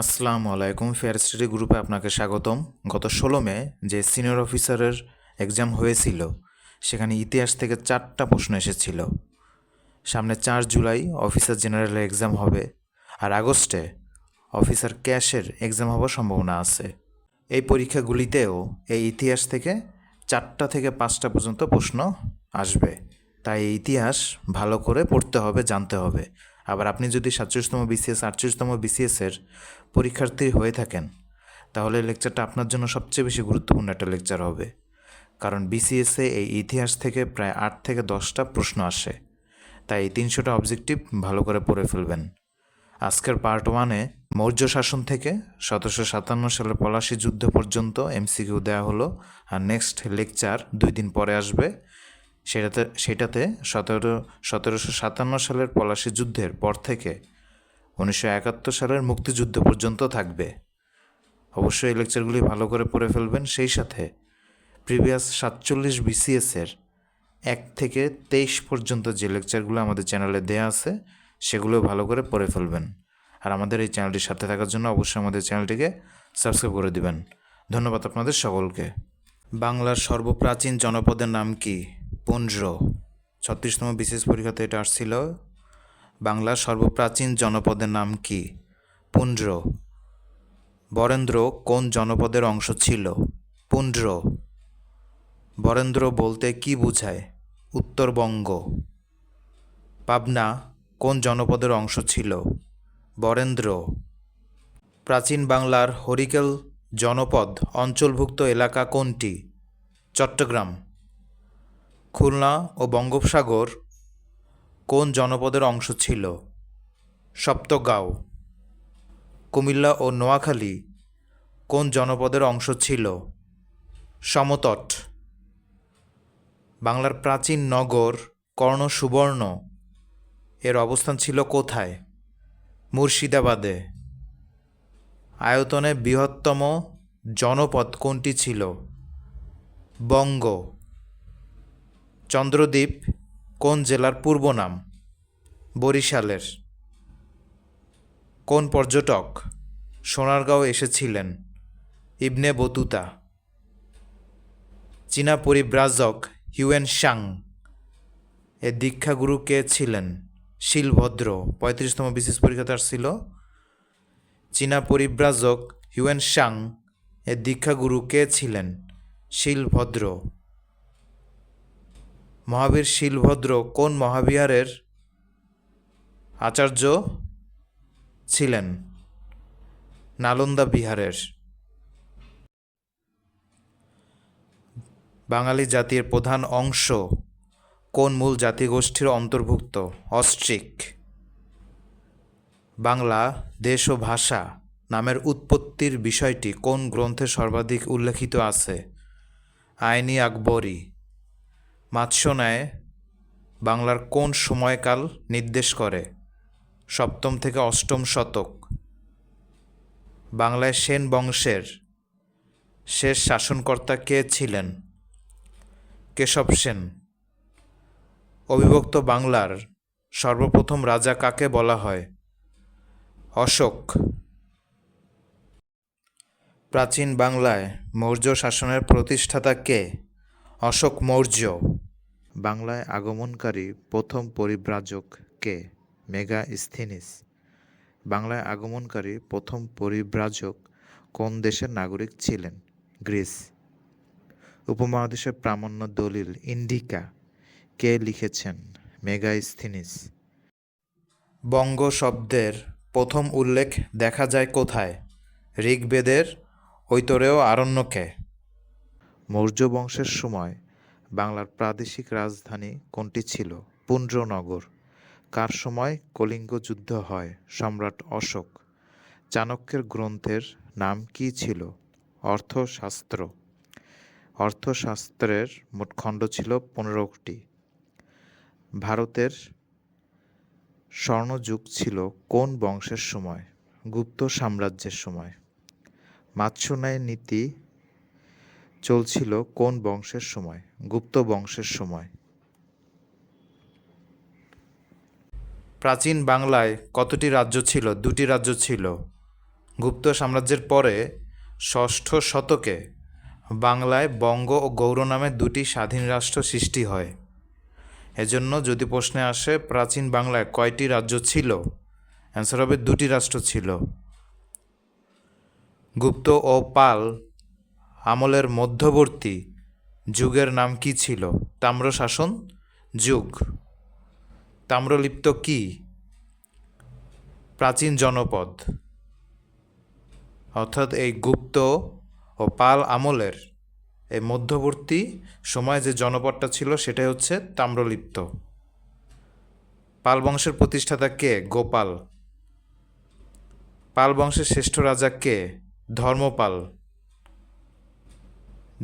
আসসালামু আলাইকুম, fair study গ্রুপে আপনাকে স্বাগতম। গত ষোলো মে যে সিনিয়র অফিসারের এক্সাম হয়েছিল, সেখানে ইতিহাস থেকে চারটা প্রশ্ন এসেছিল। সামনে চার জুলাই অফিসার জেনারেলের এক্সাম হবে, আর আগস্টে অফিসার ক্যাশের এক্সাম হওয়ার সম্ভাবনা আছে। এই পরীক্ষাগুলিতেও এই ইতিহাস থেকে চারটা থেকে পাঁচটা পর্যন্ত প্রশ্ন আসবে। তাই ইতিহাস ভালো করে পড়তে হবে, জানতে হবে। আবার আপনি যদি সাতচল্লিশতম বিসিএস আটচল্লিশতম বিসিএসের পরীক্ষার্থী হয়ে থাকেন, তাহলে লেকচারটা আপনার জন্য সবচেয়ে বেশি গুরুত্বপূর্ণ একটা লেকচার হবে। কারণ বিসিএসে এই ইতিহাস থেকে প্রায় আট থেকে দশটা প্রশ্ন আসে। তাই এই তিনশোটা অবজেক্টিভ ভালো করে পড়ে ফেলবেন। আজকের পার্ট ওয়ানে মৌর্য শাসন থেকে সতেরোশো সাতান্ন সালের পলাশী যুদ্ধ পর্যন্ত এমসিকিউ দেওয়া হলো। আর নেক্সট লেকচার দুই দিন পরে আসবে। সেটাতে সেটাতে সতেরো, সতেরোশো সাতান্ন সালের পলাশী যুদ্ধের পর থেকে উনিশশো একাত্তর সালের মুক্তিযুদ্ধ পর্যন্ত থাকবে। অবশ্যই এই লেকচারগুলি ভালো করে পড়ে ফেলবেন। সেই সাথে প্রিভিয়াস সাতচল্লিশ বিসিএসের এক থেকে তেইশ পর্যন্ত যে লেকচারগুলো আমাদের চ্যানেলে দেয়া আছে, সেগুলো ভালো করে পড়ে ফেলবেন। আর আমাদের এই চ্যানেলটির সাথে থাকার জন্য অবশ্যই আমাদের চ্যানেলটিকে সাবস্ক্রাইব করে দিবেন। ধন্যবাদ আপনাদের সকলকে। বাংলার সর্বপ্রাচীন জনপদের নাম কি? পুঞ্জ ছত্রিশতম বিশেষ পরীক্ষাতে এটা আসছিল। বাংলার সর্বপ্রাচীন জনপদের নাম কি? পুঞ্জ বরেন্দ্র কোন জনপদের অংশ ছিল? পুঞ্জ বরেন্দ্র বলতে কি বোঝায়? উত্তরবঙ্গ। পাবনা কোন জনপদের অংশ ছিল? বরেন্দ্র। প্রাচীন বাংলার হরিকেল জনপদ অঞ্চলভুক্ত এলাকা কোনটি? চট্টগ্রাম। খুলনা ও বঙ্গোপসাগর কোন জনপদের অংশ ছিল? সপ্তগাঁও। কুমিল্লা ও নোয়াখালী কোন জনপদের অংশ ছিল? সমতট। বাংলার প্রাচীন নগর কর্ণ সুবর্ণ এর অবস্থান ছিল কোথায়? মুর্শিদাবাদে। আয়তনে বৃহত্তম জনপদ কোনটি ছিল? বঙ্গ। চন্দ্রদ্বীপ কোন জেলার পূর্ব নাম? বরিশালের। কোন পর্যটক সোনারগাঁও এসেছিলেন? Ibn Battuta. চীনা পরিব্রাজক হিউয়েন শাং এর দীক্ষাগুরু কে ছিলেন? শিলভদ্র। পঁয়ত্রিশতম বিশেষ পরীক্ষাতে ছিল। চীনা পরিব্রাজক হিউয়েন শাং এর দীক্ষাগুরু কে ছিলেন? শিলভদ্র। মহাবীর শিলভদ্র কোন মহাবিহারের আচার্য ছিলেন? নালন্দা বিহারের। বাঙালি জাতির প্রধান অংশ কোন মূল জাতিগোষ্ঠীর অন্তর্ভুক্ত? অস্ট্রিক বাংলা, দেশ ও ভাষা নামের উৎপত্তির বিষয়টি কোন গ্রন্থে সর্বাধিক উল্লেখিত আছে? আইনি আকবরী। মাৎস্যন্যায় বাংলার কোন সময়কাল নির্দেশ করে? সপ্তম থেকে অষ্টম শতক। বাংলায় সেন বংশের শেষ শাসনকর্তা কে ছিলেন? কেশব সেন। অবিভক্ত বাংলার সর্বপ্রথম রাজা কাকে বলা হয়? অশোক। প্রাচীন বাংলায় মৌর্য শাসনের প্রতিষ্ঠাতা কে? অশোক মৌর্য। বাংলায় আগমনকারী প্রথম পরিব্রাজক কে? মেগা স্থিনিস। বাংলায় আগমনকারী প্রথম পরিব্রাজক কোন দেশের নাগরিক ছিলেন? গ্রিস। উপমহাদেশের প্রামাণ্য দলিল ইন্ডিকা। কে লিখেছেন? মেগাস্থিনিস বঙ্গ শব্দের প্রথম উল্লেখ দেখা যায় কোথায়? ঋগ্বেদের, ঐতরেয় আরণ্যকে। মৌর্য বংশের সময় বাংলার প্রাদেশিক রাজধানী কোনটি ছিল? পুণ্ড্রনগর কার সময় কলিঙ্গ যুদ্ধ হয়? সম্রাট অশোক। চাণক্যের গ্রন্থের নাম কী ছিল? অর্থশাস্ত্র। অর্থশাস্ত্রের মোট খণ্ড ছিল পনেরোটি। ভারতের স্বর্ণযুগ ছিল কোন বংশের সময়? গুপ্ত সাম্রাজ্যের সময়। মাৎস্যন্যায় নীতি চলছিল কোন বংশের সময়? গুপ্ত বংশের সময়। প্রাচীন বাংলায় কতটি রাজ্য ছিল? দুটি রাজ্য ছিল। গুপ্ত সাম্রাজ্যের পরে ষষ্ঠ শতকে বাংলায় বঙ্গ ও গৌর নামে দুটি স্বাধীন রাষ্ট্র সৃষ্টি হয়। এজন্য যদি প্রশ্নে আসে, প্রাচীন বাংলায় কয়টি রাজ্য ছিল? অ্যান্সার হবে দুটি রাষ্ট্র ছিল। গুপ্ত ও পাল আমলের মধ্যবর্তী যুগের নাম কি ছিল? তাম্রশাসন যুগ। তাম্রলিপ্ত কি? প্রাচীন জনপদ। অর্থাৎ এই গুপ্ত ও পাল আমলের এই মধ্যবর্তী সময়ে যে জনপদটা ছিল, সেটাই হচ্ছে তাম্রলিপ্ত। পাল বংশের প্রতিষ্ঠাতা কে? গোপাল। পাল বংশের শ্রেষ্ঠ রাজা কে? ধর্মপাল।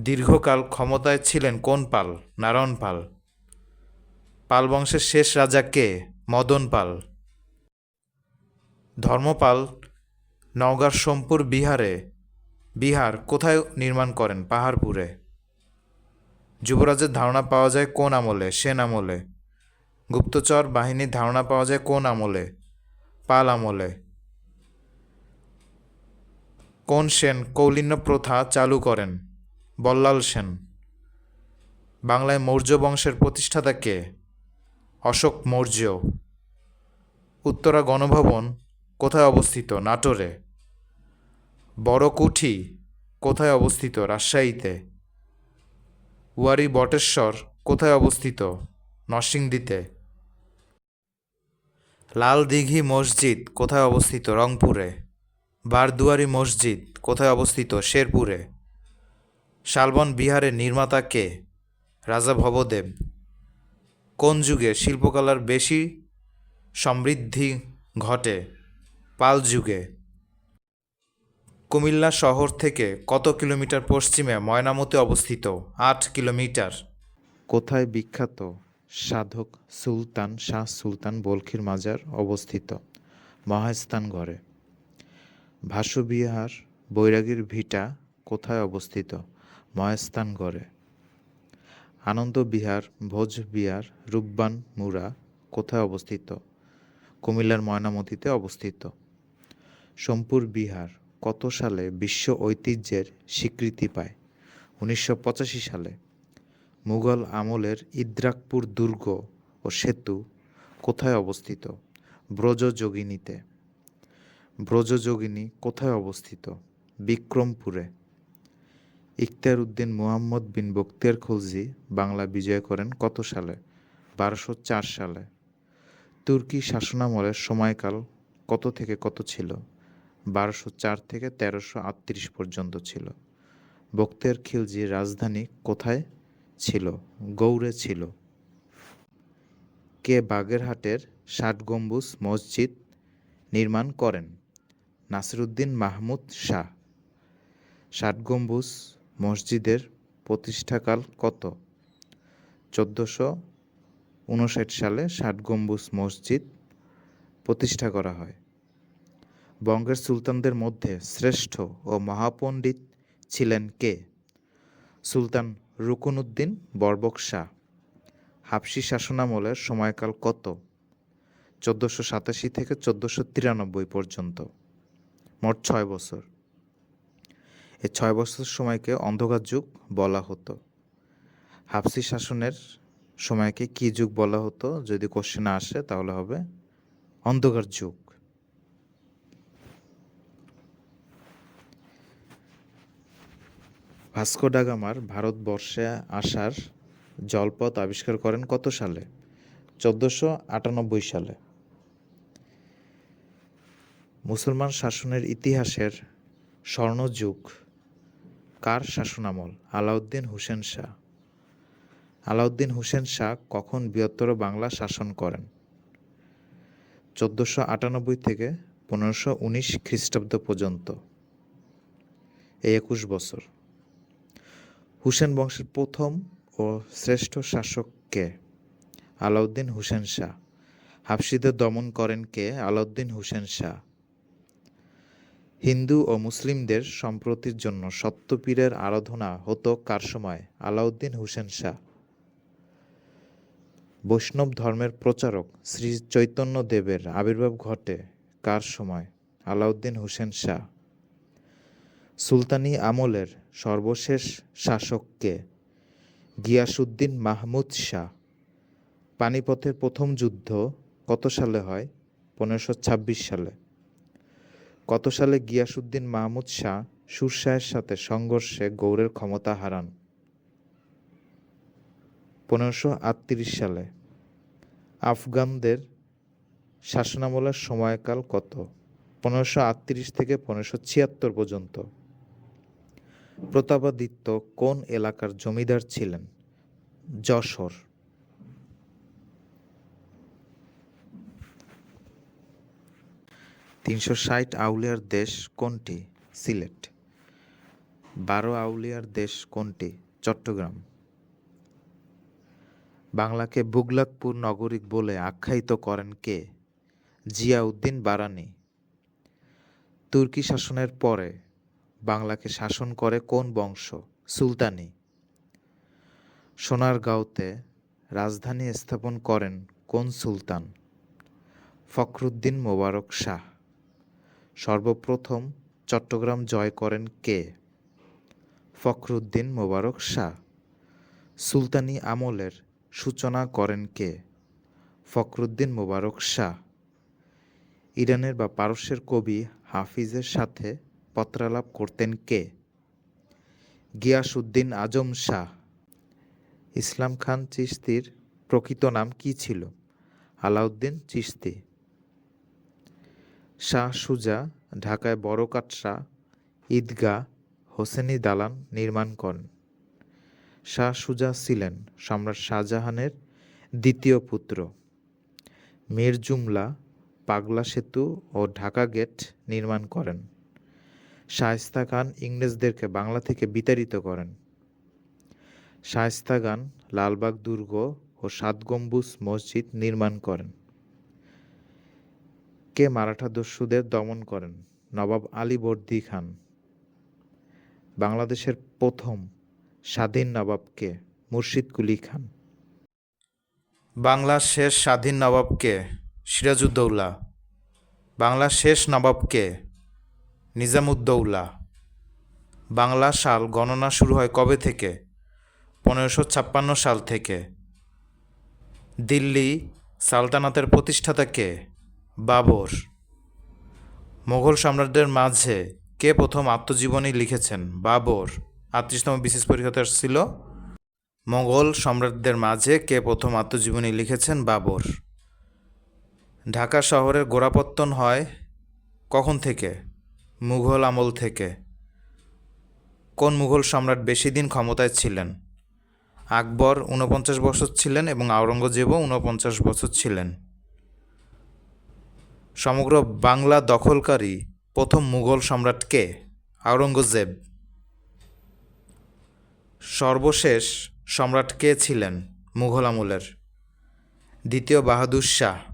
দীর্ঘকাল ক্ষমতায় ছিলেন কোন পাল? নারায়ণ পাল। পাল বংশের শেষ রাজা কে? মদন পাল। ধর্মপাল নওগাঁর সোমপুর বিহারে। বিহার কোথায় নির্মাণ করেন? পাহাড়পুরে। যুবরাজের ধারণা পাওয়া যায় কোন আমলে? সেন আমলে। গুপ্তচর বাহিনীর ধারণা পাওয়া যায় কোন আমলে? পাল আমলে। কোন সেন কৌলিন্য প্রথা চালু করেন? বল্লাল সেন। বাংলায় মৌর্য বংশের প্রতিষ্ঠাতা কে? অশোক মৌর্য উত্তরা গণভবন কোথায় অবস্থিত? নাটোরে। বড়কুঠি কোথায় অবস্থিত? রাজশাহীতে। ওয়ারি বটেশ্বর কোথায় অবস্থিত? নরসিংদীতে। লাল দিঘি মসজিদ কোথায় অবস্থিত? রংপুরে। বারদুয়ারি মসজিদ কোথায় অবস্থিত? শেরপুরে। শালবন বিহারের নির্মাতা কে? রাজা ভবদেব। কোন যুগে শিল্পকলার বেশি সমৃদ্ধি ঘটে? পাল যুগে। কুমিল্লা শহর থেকে কত কিলোমিটার পশ্চিমে ময়নামতি অবস্থিত? আট কিলোমিটার। কোথায় বিখ্যাত সাধক সুলতান শাহ সুলতান বলখির মাজার অবস্থিত? মহাস্থানগড়ে ভাসুবিহার, বৈরাগীর ভিটা কোথায় অবস্থিত? মহাস্থানগড়ে আনন্দবিহার ভোজবিহার রূপবান মুরা কোথায় অবস্থিত? কুমিল্লার ময়নামতিতে অবস্থিত। সোমপুর বিহার কত সালে বিশ্ব ঐতিহ্যের স্বীকৃতি পায়? উনিশশো পঁচাশি সালে। মুঘল আমলের ইদ্রাকপুর দুর্গ ও সেতু কোথায় অবস্থিত? ব্রজযোগিনীতে। ব্রজযোগিনী কোথায় অবস্থিত? বিক্রমপুরে। ইখতিয়ার উদ্দিন মুহাম্মদ বিন বখতিয়ার খলজি বাংলা বিজয় করেন কত সালে? বারোশো চার সালে। তুর্কি শাসনামলের সময়কাল কত থেকে কত ছিল? বারোশো চার থেকে তেরোশো আটত্রিশ পর্যন্ত ছিল। বখতিয়ার খিলজির রাজধানী কোথায় ছিল? গৌড়ে ছিল। কে বাগেরহাটের ষাট গম্বুজ মসজিদ নির্মাণ করেন? নাসিরুদ্দিন মাহমুদ শাহ। ষাট গম্বুজ মসজিদের প্রতিষ্ঠাকাল কত? চোদ্দোশো উনষাট সালে ষাট গম্বুজ মসজিদ প্রতিষ্ঠা করা হয়। বঙ্গের সুলতানদের মধ্যে শ্রেষ্ঠ ও মহাপণ্ডিত ছিলেন কে? সুলতান রুকুনুদ্দিন বরবক শাহ। হাবশি শাসনামলের সময়কাল কত? চোদ্দোশো সাতাশি থেকে চোদ্দোশো তিরানব্বই পর্যন্ত। মোট ছয় বছর। এই ছয় বছর সময়কে অন্ধকার যুগ বলা হতো। হাফসি শাসনের সময়কে কি যুগ বলা হতো? যদি কোশ্চেনে আসে, তাহলে হবে অন্ধকার যুগ। ভাস্কো ডাগামার ভারতবর্ষে আসার জলপথ আবিষ্কার করেন কত সালে? চোদ্দোশো আটানব্বই সালে। মুসলমান শাসনের ইতিহাসের স্বর্ণযুগ কার শাসনামল? আলাউদ্দিন হুসেন শাহ। আলাউদ্দিন হুসেন শাহ কখন বৃহত্তর বাংলা শাসন করেন? চোদ্দোশো আটানব্বই থেকে পনেরোশো উনিশ খ্রিস্টাব্দ পর্যন্ত। এই একুশ বছর। হুসেন বংশের প্রথম ও শ্রেষ্ঠ শাসক কে? আলাউদ্দিন হুসেন শাহ। হাফসিদের দমন করেন কে? আলাউদ্দিন হুসেন শাহ। হিন্দু ও মুসলিমদের সম্প্রতির জন্য সত্যপীরের আরাধনা হতো কার সময়? আলাউদ্দিন হুসেন শাহ। বৈষ্ণব ধর্মের প্রচারক শ্রী চৈতন্য দেবের আবির্ভাব ঘটে কার সময়? আলাউদ্দিন হুসেন শাহ। সুলতানি আমলের সর্বশেষ শাসককে গিয়াসুদ্দিন মাহমুদ শাহ। পানিপথের প্রথম যুদ্ধ কত সালে হয়? পনেরোশো সালে। কত সালে গিয়াসুদ্দিন মাহমুদ শাহ সুরশাহের সাথে সংঘর্ষে গৌড়ের ক্ষমতা হারান? পনেরোশো সালে। আফগানদের শাসনামলের সময়কাল কত? পনেরোশো থেকে পনেরোশো ছিয়াত্তর পর্যন্ত। প্রতাপাদিত্য কোন এলাকার জমিদার ছিলেন? যশোর। তিনশো ষাট আউলিয়ার দেশ কোনটি? সিলেট। বারো আউলিয়ার দেশ কোনটি? চট্টগ্রাম। বাংলাকে বুগলাকপুর নগরী বলে আখ্যায়িত করেন কে? জিয়াউদ্দিন বারানি। তুর্কি শাসনের পরে বাংলাকে শাসন করে কোন বংশ? সুলতানি। সোনারগাঁওতে রাজধানী স্থাপন করেন কোন সুলতান? ফখরুদ্দিন মোবারক শাহ। সর্বপ্রথম চট্টগ্রাম জয় করেন কে? ফখরুদ্দিন মোবারক শাহ। সুলতানি আমলের সূচনা করেন কে? ফখরুদ্দিন মোবারক শাহ। ইরানের বা পারস্যের কবি হাফিজের সাথে পত্রালাপ করতেন কে? গিয়াসউদ্দিন আজম শাহ। ইসলাম খান চিশতির প্রকৃত নাম কী ছিল? আলাউদ্দিন চিশতি। শাহ সুজা ঢাকায় বড় কাটরা ঈদগাহ হোসেনি দালান নির্মাণ করেন। শাহ সুজা ছিলেন সম্রাট শাহজাহানের দ্বিতীয় পুত্র। মীর জুমলা পাগলা সেতু ও ঢাকা গেট নির্মাণ করেন। শায়েস্তা খান ইংরেজদেরকে বাংলা থেকে বিতাড়িত করেন। শায়েস্তা খান লালবাগ দুর্গ ও সাত গম্বুজ মসজিদ নির্মাণ করেন। কে মারাঠা দস্যুদের দমন করেন? নবাব আলী বর্দি খান। বাংলাদেশের প্রথম স্বাধীন নবাবকে মুর্শিদ কুলি খান। বাংলার শেষ স্বাধীন নবাবকে সিরাজউদ্দৌলা। বাংলার শেষ নবাবকে নিজামুদ্দৌলা। বাংলা সাল গণনা শুরু হয় কবে থেকে? পনেরোশো ছাপ্পান্ন সাল থেকে। দিল্লি সালতানাতের প্রতিষ্ঠাতা কে? বাবর। মোগল সম্রাটদের মাঝে কে প্রথম আত্মজীবনী লিখেছেন? বাবর। আটত্রিশতম বিশেষ পরীক্ষাতে ছিল মোগল সম্রাটদের মাঝে কে প্রথম আত্মজীবনী লিখেছেন? বাবর। ঢাকা শহরের গোড়াপত্তন হয় কখন থেকে? মুঘল আমল থেকে। কোন মুঘল সম্রাট বেশি দিন ক্ষমতায় ছিলেন? আকবর ঊনপঞ্চাশ বছর ছিলেন এবং আওরঙ্গজেবও ঊনপঞ্চাশ বছর ছিলেন। সমগ্র বাংলা দখলকারী প্রথম মুঘল সম্রাট কে? আওরঙ্গজেব সর্বশেষ সম্রাট কে ছিলেন মুঘল আমলের? দ্বিতীয় বাহাদুর শাহ।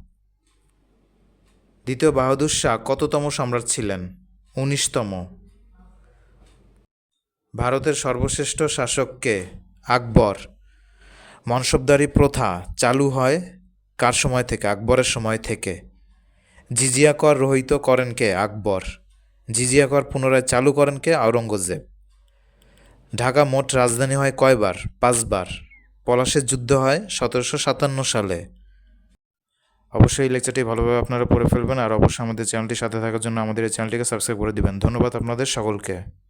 দ্বিতীয় বাহাদুর শাহ কততম সম্রাট ছিলেন? উনিশতম। ভারতের সর্বশ্রেষ্ঠ শাসককে আকবর। মনসবদারি প্রথা চালু হয় কার সময় থেকে? আকবরের সময় থেকে। জিজিয়া কর রহিত করেন কে? আকবর। জিজিয়া কর পুনরায় চালু করেন কে? আওরঙ্গজেব। ঢাকা মোট রাজধানী হয় কয়বার? পাঁচবার। পলাশের যুদ্ধ হয় সতেরোশো সাতান্ন সালে। অবশ্যই এই লেকচারটি ভালোভাবে আপনারা পড়ে ফেলবেন আর অবশ্যই আমাদের চ্যানেলটির সাথে থাকার জন্য আমাদের এই চ্যানেলটিকে সাবস্ক্রাইব করে দিবেন। ধন্যবাদ আপনাদের সকলকে।